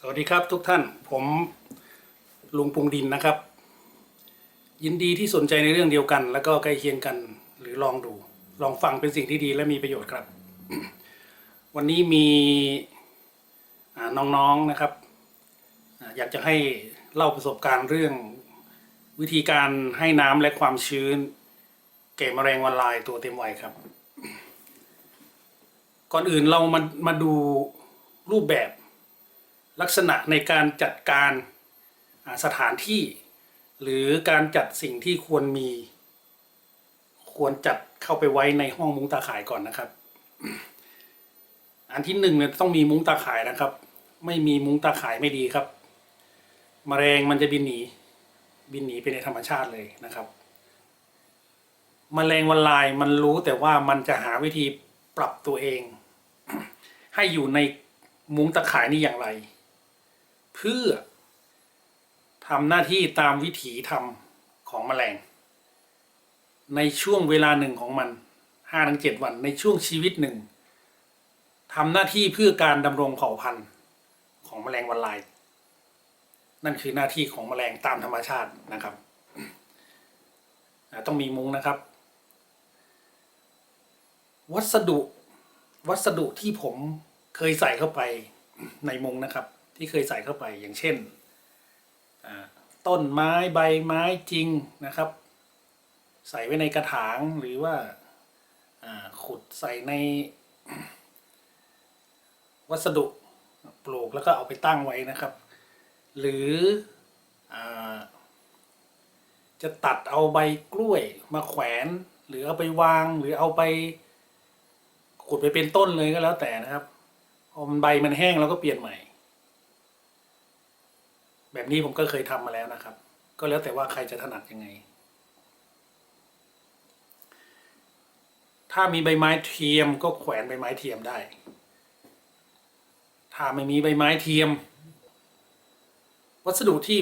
สวัสดีครับทุกท่านผมลุงปรุงดินนะครับ ยินดีที่สนใจในเรื่องเดียวกัน แล้วก็ใกล้เคียงกันหรือลองดู ลองฟังเป็นสิ่งที่ดีและมีประโยชน์ครับ วันนี้มีน้องๆนะครับอ่าอยากจะให้เล่าประสบการณ์เรื่องวิธีการให้น้ำและความชื้น แก่แมลงวันลายตัวเต็มวัยครับ ก่อนอื่นเรามามาดูรูปแบบ ลักษณะในการจัดการสถานที่ หรือการจัดสิ่งที่ควรมี ควรจัดเข้าไปไว้ในห้องมุ้งตาข่ายก่อนนะครับ อันที่หนึ่งเนี่ยต้องมีมุ้งตาข่ายนะครับ ไม่มีมุ้งตาข่ายไม่ดีครับแมลงมันจะบินหนีบินหนีไปในธรรมชาติเลยนะครับแมลงวันลายมันรู้แต่ว่ามันจะหาวิธีปรับตัวเอง ให้อยู่ในมุ้งตะข่ายนี่อย่างไร เพื่อทำหน้าที่ตามวิถีธรรมของแมลง ในช่วงเวลาหนึ่งของมันห้าถึงเจ็ดวันในช่วงชีวิตหนึ่งทำหน้าที่เพื่อการดำรงเผ่าพันธุ์ของแมลงวันลาย นั่นคือหน้าที่ของแมลงตามธรรมชาตินะครับ ต้องมีมุ้งนะครับ วัสดุวัสดุที่ผมเคยใส่เข้าไปในมุ้งนะครับ ที่เคยใส่เข้าไปอย่างเช่น ต้นไม้ใบไม้จริงนะครับ ใส่ไว้ในกระถางหรือว่าขุดใส่ใน วัสดุปลูกแล้วก็เอาไปตั้งไว้นะครับ หรืออจะตัดเอาใบกล้วยมาแขวน หรือเอาไปวางหรือเอาไป ขุดไปเป็นต้นเลยก็แล้วแต่นะครับพอมันใบมันแห้งเราก็เปลี่ยนใหม่ แบบนี้ผมก็เคยทำมาแล้วนะครับ ก็แล้วแต่ว่าใครจะถนัดยังไง ถ้ามีใบไม้เทียมก็แขวนใบไม้เทียมได้ ถ้าไม่มีใบไม้เทียม วัสดุที่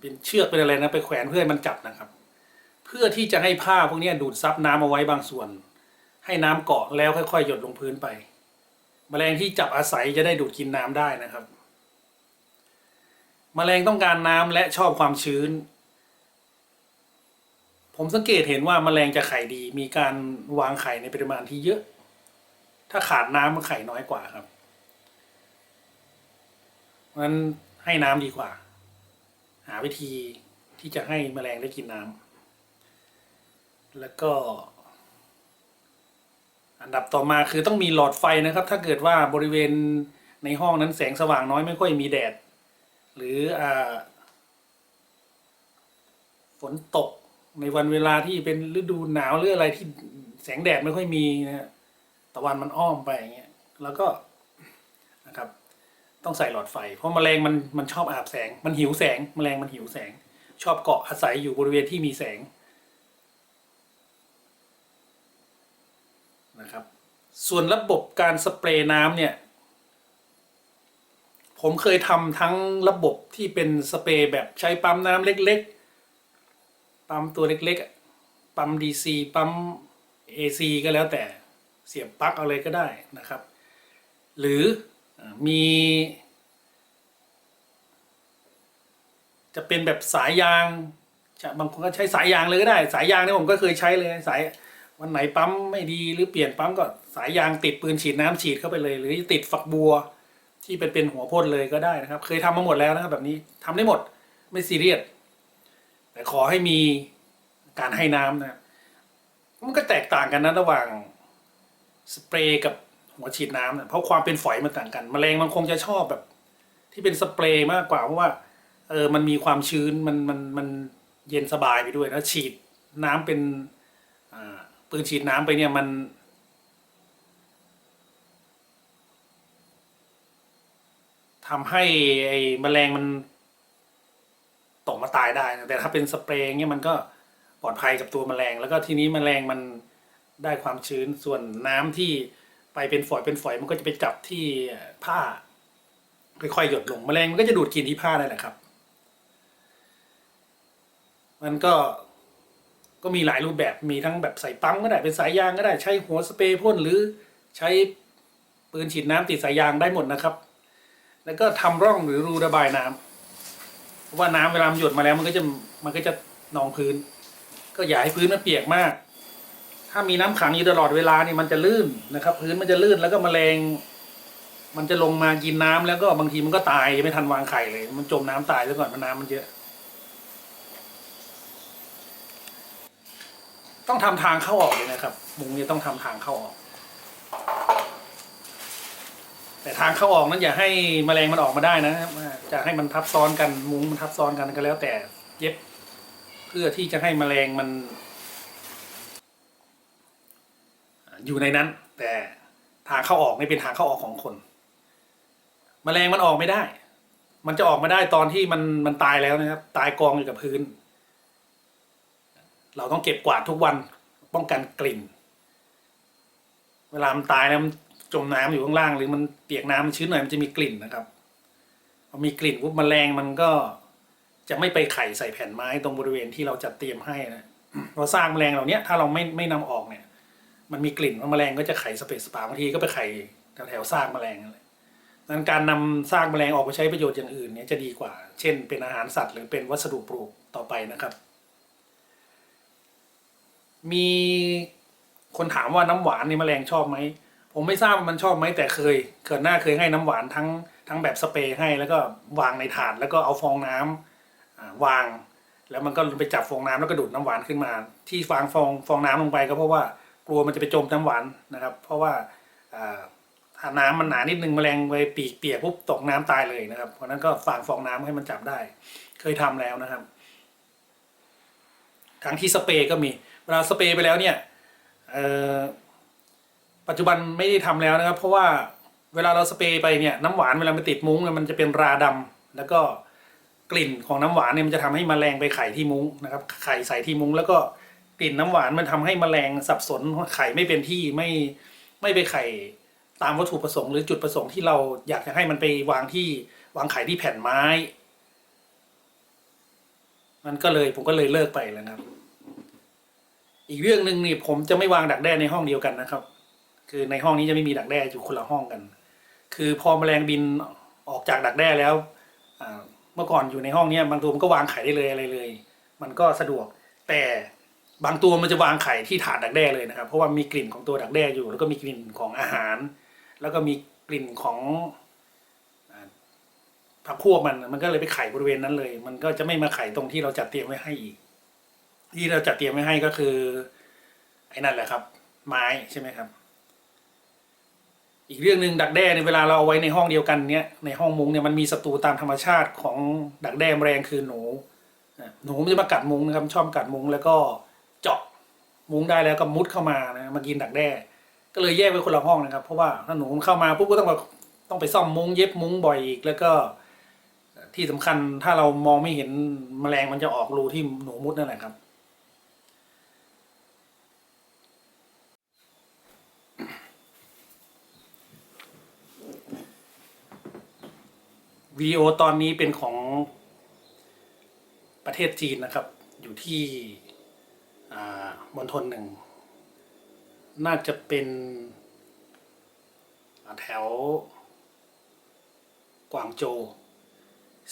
เป็นเชือกเป็นอะไรนะไปแขวนเพื่อให้มันจับนะครับ เพื่อที่จะให้ผ้าพวกนี้ดูดซับน้ำเอาไว้บางส่วน ให้น้ำเกาะแล้วค่อยๆ หยดลงพื้นไป แมลงที่จับอาศัยจะได้ดูดกินน้ำได้นะครับ แมลงต้องการน้ำและชอบความชื้น ผมสังเกตเห็นว่าแมลงจะไข่ดี มีการวางไข่ในปริมาณที่เยอะ ถ้าขาดน้ำมันไข่น้อยกว่าครับเพราะฉะนั้นให้น้ำดีกว่า หาวิธีที่จะให้แมลงได้กินน้ำแล้วก็ อันดับต่อมาคือต้องมีหลอดไฟนะครับ ถ้าเกิดว่าบริเวณในห้องนั้นแสงสว่างน้อยไม่ค่อยมีแดด หรืออฝนตกในวันเวลาที่เป็นฤดูหนาวหรืออะไรที่แสงแดดไม่ค่อยมีนะตะวันมันอ้อมไปอย่างเงี้ยแล้วก็นะครับ ต้องใส่หลอดไฟ เพราะแมลงมันมันชอบอาบแสง มันหิวแสงแมลงมันหิวแสง ชอบเกาะอาศัยอยู่บริเวณที่มีแสงนะครับ ส่วนระบบการสเปรย์น้ำเนี่ย ผมเคยทำทั้งระบบที่เป็นสเปรย์แบบใช้ปั๊มน้ำเล็กๆ ปั๊มตัวเล็กๆ ปั๊ม DC ปั๊ม AC ก็แล้วแต่เสียบปลั๊กเอาเลยก็ได้นะครับ หรือมี จะเป็นแบบสายยางบางคนก็ใช้สายยางเลยก็ได้ สายยางเนี่ยผมก็เคยใช้เลยสายวันไหนปั๊มไม่ดีหรือเปลี่ยนปั๊มก็สายยางติดปืนฉีดน้ำฉีดเข้าไปเลย หรือติดฝักบัว ที่เป็นเป็นหัวพ่นเลยก็ได้นะครับ เคยทำมาหมดแล้วนะครับ แบบนี้ทำได้หมดไม่ซีเรียสแต่ขอให้มีการให้น้ำนะครับมันก็แตกต่างกันนะระหว่างสเปรย์กับหัวฉีดน้ำนะเพราะความเป็นฝอยมันต่างกันแมลงมันคงจะชอบแบบ ที่เป็นสเปรย์มากกว่าเพราะว่าเออมันมีความชื้นมันมันมันเย็นสบายไปด้วยแล้วฉีดน้ำเป็นปืนฉีดน้ำไปเนี่ยมัน ทำให้ไอ้แมลงมันตกมาตายได้นะแต่ถ้าเป็นสเปรย์เนี่ยมันก็ปลอดภัยกับตัวแมลง แล้วก็ทีนี้แมลงมันได้ความชื้นส่วนน้ำที่ไปเป็นฝอยเป็นฝอยมันก็จะไปจับที่ผ้าค่อยๆหยดลงแมลงมันก็จะดูดกินที่ผ้าได้แหละครับ มันก็ก็มีหลายรูปแบบมีทั้งแบบใส่ปั๊มก็ได้เป็นสายยางก็ได้ใช้หัวสเปรย์พ่นหรือใช้ปืนฉีดน้ำติดสายยางได้หมดนะครับ แล้วก็ทำร่องหรือรูระบายน้ำเพราะว่าน้ำเวลามันหยดมาแล้วมันก็จะมันก็จะนองพื้น ก็อย่าให้พื้นมันเปียกมาก ถ้ามีน้ำขังอยู่ตลอดเวลานี่มันจะลื่นนะครับ พื้นมันจะลื่นแล้วก็แมลง มันจะลงมากินน้ำแล้วก็บางทีมันก็ตายยังไม่ทันวางไข่เลย มันจมน้ำตายซะก่อนเพราะน้ำมันเยอะ ต้องทำทางเข้าออกเลยนะครับมุงเนี่ยต้องทำทางเข้าออก แต่ทางเข้าออกนั้นอย่าให้แมลงมันออกมาได้นะครับจะให้มันทับซ้อนกันมุ้งมันทับซ้อนกันก็แล้วแต่เย็บ เพื่อที่จะให้แมลงมัน อยู่ในนั้น แต่ทางเข้าออกไม่เป็นทางเข้าออกของคนแมลงมันออกไม่ได้ มันจะออกมาได้ตอนที่มันมันตายแล้วนะครับ ตายกองอยู่กับพื้น เราต้องเก็บกวาดทุกวันป้องกันกลิ่น เวลามันตายแล้วมัน จมน้ำอยู่ข้างล่างหรือมันเปียกน้ำมันชื้นหน่อยมันจะมีกลิ่นนะครับพอมีกลิ่นปุ๊บแมลงมันก็จะไม่ไปไข่ใส่แผ่นไม้ตรงบริเวณที่เราจัดเตรียมให้นะเราสร้างแมลงเหล่านี้ถ้าเราไม่ไม่นำออกเนี่ย มันมีกลิ่นว่าแมลงก็จะไข่สเปซสปาบางทีก็ไปไข่แถวๆซากแมลงแมลงนั้นการนำซากแมลงออกไปใช้ประโยชน์อย่างอื่นเนี่ยจะดีกว่า เช่น เป็นอาหารสัตว์หรือเป็นวัสดุปลูกต่อไปนะครับ มีคนถามว่าน้ำหวานนี่แมลงชอบไหม ผมไม่ทราบว่ามันชอบไหมแต่เคย เกิดหน้าเคยให้น้ำหวานทั้งทั้งแบบสเปรย์ให้แล้วก็วางในถาดแล้วก็เอาฟองน้ำอ่าวาง แล้วมันก็ไปจับฟองน้ำแล้วก็ดูดน้ำหวานขึ้นมา ที่ฟางฟองฟองน้ำลงไปก็เพราะว่ากลัวมันจะไปจมน้ำหวานนะครับ เพราะว่าถ้าน้ำมันหนานิดนึงแมลงไปปีกเปียกปุ๊บตกน้ำตายเลยนะครับ เพราะนั้นก็ฝางฟองน้ำให้มันจับได้ เคยทำแล้วนะครับ ทั้งที่สเปรย์ก็มีเวลาสเปรย์ไปแล้วเนี่ยเอ ปัจจุบันไม่ได้ทำแล้วนะครับ เพราะว่าเวลาเราสเปรย์ไปเนี่ยน้ำหวานเวลามันติดมุ้งเนี่ยมันจะเป็นราดำแล้วก็กลิ่นของน้ำหวานเนี่ยมันจะทำให้แมลงไปไข่ที่มุ้งนะครับไข่ใส่ที่มุ้งแล้วก็กลิ่นน้ำหวานมันทำให้แมลงสับสนไข่ไม่เป็นที่ไม่ไม่ไปไข่ตามวัตถุประสงค์หรือจุดประสงค์ที่เราอยากจะให้มันไปวางที่วางไข่ที่แผ่นไม้ มันก็เลยผมก็เลยเลิกไปแล้วนะครับ อีกเรื่องหนึ่งนี่ผมจะไม่วางดักแด้ในห้องเดียวกันนะครับ คือในห้องนี้จะไม่มีดักแด้อยู่คนละห้องกัน คือพอแมลงบินออกจากดักแด้แล้วเมื่อก่อนอยู่ในห้องเนี้ยบางตัวมันก็วางไข่ได้เลยอะไรเลย มันก็สะดวกแต่บางตัวมันจะวางไข่ที่ถาดดักแด้เลยนะครับ เพราะว่ามีกลิ่นของตัวดักแด้อยู่ แล้วก็มีกลิ่นของอาหาร แล้วก็มีกลิ่นของอ่าผักพวกมันมันก็เลยไปไข่บริเวณนั้นเลย มันก็จะไม่มาไข่ตรงที่เราจัดเตรียมไว้ให้อีก ที่เราจัดเตรียมไว้ให้ก็คือ ไอ้นั่นแหละครับ ไม้ใช่ไหมครับ อีกเรื่องหนึ่งดักแด้ในเวลาเราเอาไว้ในห้องเดียวกันเนี้ยในห้องมุ้งเนี่ยมันมีศัตรูตามธรรมชาติของดักแด้แมลงคือหนูหนูมันจะมากัดมุ้งนะครับชอบกัดมุ้งแล้วก็เจาะมุ้งได้แล้วก็มุดเข้ามานะมากินดักแด้ ก็เลยแยกไว้คนละห้องนะครับ เพราะว่าถ้าหนูมันเข้ามาปุ๊บก็ต้องมาต้องไปซ่อมมุ้งเย็บมุ้งบ่อยอีกแล้วก็ที่สำคัญถ้าเรามองไม่เห็นแมลงมันจะออกรูที่หนูมุดนั่นแหละครับ วีโอตอนนี้เป็นของประเทศจีนนะครับ อยู่ที่มณฑลหนึ่ง น่าจะเป็นแถวกวางโจว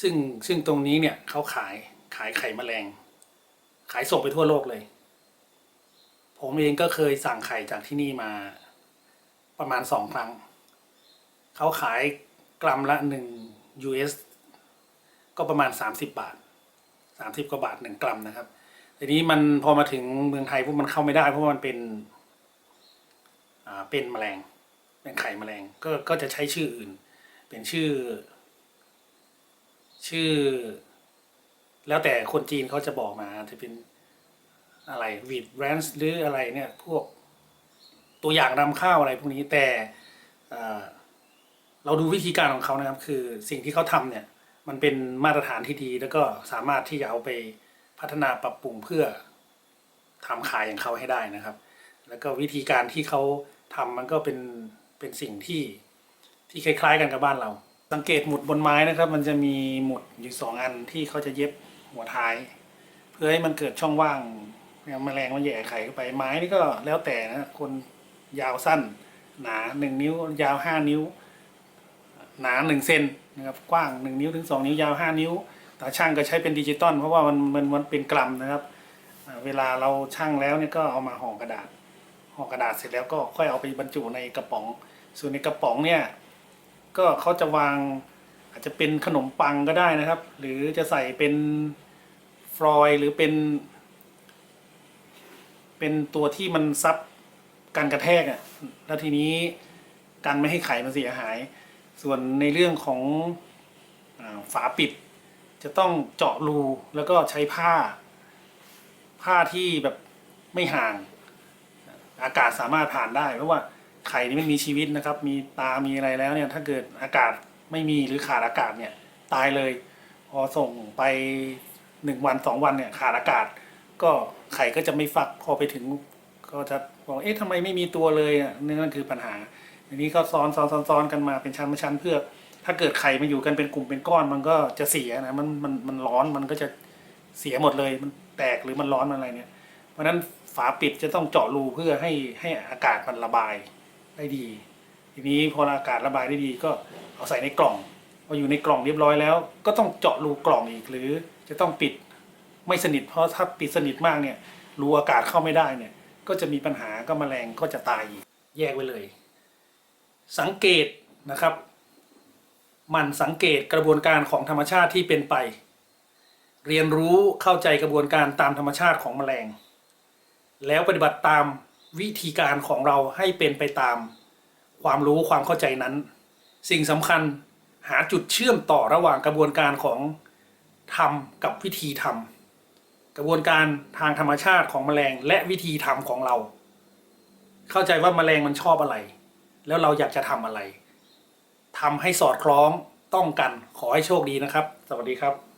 ซึ่งซึ่งตรงนี้เนี่ยเขาขายขายไข่แมลง ขายส่งไปทั่วโลกเลย ผมเองก็เคยสั่งไข่จากที่นี่มาประมาณสองครั้ง เขาขายกรัมละหนึ่ง US ก็ประมาณสามสิบบาทสามสิบกว่าบาทหนึ่งกรัมนะครับทีนี้มันพอมาถึงเมืองไทยพวกมันเข้าไม่ได้เพราะว่ามันเป็นอ่าเป็นแมลงเป็นไข่แมลงก็ก็จะใช้ชื่ออื่น เป็นชื่อ ชื่อ แล้วแต่คนจีนเขาจะบอกมาจะเป็นอะไรวีดแรนส์หรืออะไรเนี่ยพวกตัวอย่างนำข้าวอะไรพวกนี้แต่ เราดูวิธีการของเขานะครับ คือสิ่งที่เขาทำเนี่ยมันเป็นมาตรฐานที่ดี แล้วก็สามารถที่จะเอาไปพัฒนาปรับปรุงเพื่อทำขายอย่างเขาให้ได้นะครับ แล้วก็วิธีการที่เขาทำมันก็เป็นเป็นสิ่งที่ที่คล้าย ๆ กันกับบ้านเรา สังเกตหมุดบนไม้นะครับ มันจะมีหมุดอยู่สองอันที่เขาจะเย็บหัวท้าย เพื่อให้มันเกิดช่องว่างแมลงมันแย่ไข่เข้าไปไม้นี่ก็แล้วแต่นะคนยาวสั้น หนาหนึ่งนิ้วยาวห้านิ้ว หนาหนึ่งเซนนะครับกว้างหนึ่งนิ้วถึงสองนิ้วยาวห้านิ้ว แต่ช่างก็ใช้เป็นดิจิตอลเพราะว่ามันมันมันเป็นกรัมนะครับเวลาเราช่างแล้วเนี่ยก็เอามาห่อกระดาษห่อกระดาษเสร็จแล้วก็ค่อยเอาไปบรรจุในกระป๋อง ส่วนในกระป๋องเนี่ยก็เขาจะวางอาจจะเป็นขนมปังก็ได้นะครับ หรือจะใส่เป็นฟลอยด์หรือเป็น เป็นตัวที่มันซับการกระแทกอะ่ะแล้วทีนี้กันไม่ให้ไข่มันเสียหาย ส่วนในเรื่องของฝาปิด จะต้องเจาะรูแล้วก็ใช้ผ้า ผ้าที่แบบไม่ห่าง อากาศสามารถผ่านได้ เพราะว่าไข่นี่ไม่มีชีวิตนะครับ มีตามีอะไรแล้วเนี่ยถ้าเกิดอากาศไม่มีหรือขาดอากาศเนี่ยตายเลย พอส่งไปหนึ่งวันสองวันเนี่ยขาดอากาศ ก็ไข่ก็จะไม่ฟักพอไปถึง ก็จะบอกเอ๊ะทำไมไม่มีตัวเลยอะนั่นคือปัญหา ทีนี้ก็ซ้อนซ้อนซ้อนซ้อนกันมาเป็นชั้นเป็นชั้นเพื่อ ถ้าเกิดไข่มาอยู่กันเป็นกลุ่มเป็นก้อนมันก็จะเสียนะมันมันมันร้อนมันก็จะเสียหมดเลยมันแตกหรือมันร้อนมันอะไรเนี่ย เพราะนั้นฝาปิดจะต้องเจาะรูเพื่อให้ให้อากาศมันระบายได้ดี ทีนี้พออากาศระบายได้ดีก็เอาใส่ในกล่องพออยู่ในกล่องเรียบร้อยแล้ว ก็ต้องเจาะรูกล่องอีกหรือจะต้องปิดไม่สนิทเพราะถ้าปิดสนิทมากเนี่ยรูอากาศเข้าไม่ได้เนี่ย ก็จะมีปัญหาก็แมลงก็จะตายอีกแยกไว้เลย สังเกตนะครับมันสังเกตกระบวนการของธรรมชาติที่เป็นไป เรียนรู้เข้าใจกระบวนการตามธรรมชาติของแมลง แล้วปฏิบัติตามวิธีการของเราให้เป็นไปตาม ความรู้ความเข้าใจนั้น สิ่งสำคัญหาจุดเชื่อมต่อระหว่างกระบวนการของทำกับวิธีทำกระบวนการทางธรรมชาติของแมลงและวิธีทำของเรา เข้าใจว่าแมลงมันชอบอะไร แล้วเราอยากจะทำอะไรทำให้สอดคล้องต้องกันขอให้โชคดีนะครับ สวัสดีครับ